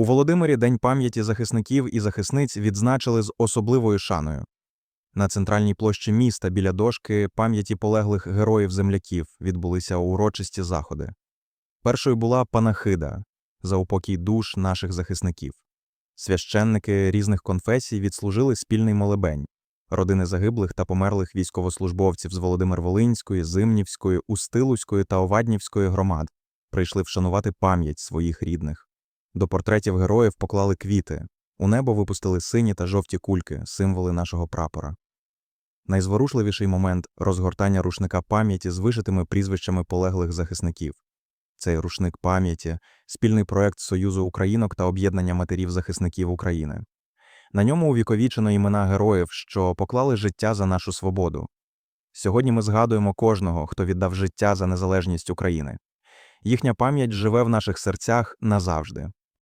У Володимирі День пам'яті захисників і захисниць відзначили з особливою шаною. На центральній площі міста біля дошки пам'яті полеглих героїв-земляків відбулися урочисті заходи. Першою була панахида за упокій душ наших захисників. Священники різних конфесій відслужили спільний молебень. Родини загиблих та померлих військовослужбовців з Володимир-Волинської, Зимнівської, Устилуської та Оваднівської громад прийшли вшанувати пам'ять своїх рідних. До портретів героїв поклали квіти, у небо випустили сині та жовті кульки, символи нашого прапора. Найзворушливіший момент розгортання рушника пам'яті з вишитими прізвищами полеглих захисників. Цей рушник пам'яті спільний проект Союзу Українок та об'єднання матерів захисників України. На ньому увіковічено імена героїв, що поклали життя за нашу свободу. Сьогодні ми згадуємо кожного, хто віддав життя за незалежність України. Їхня пам'ять живе в наших серцях назавжди.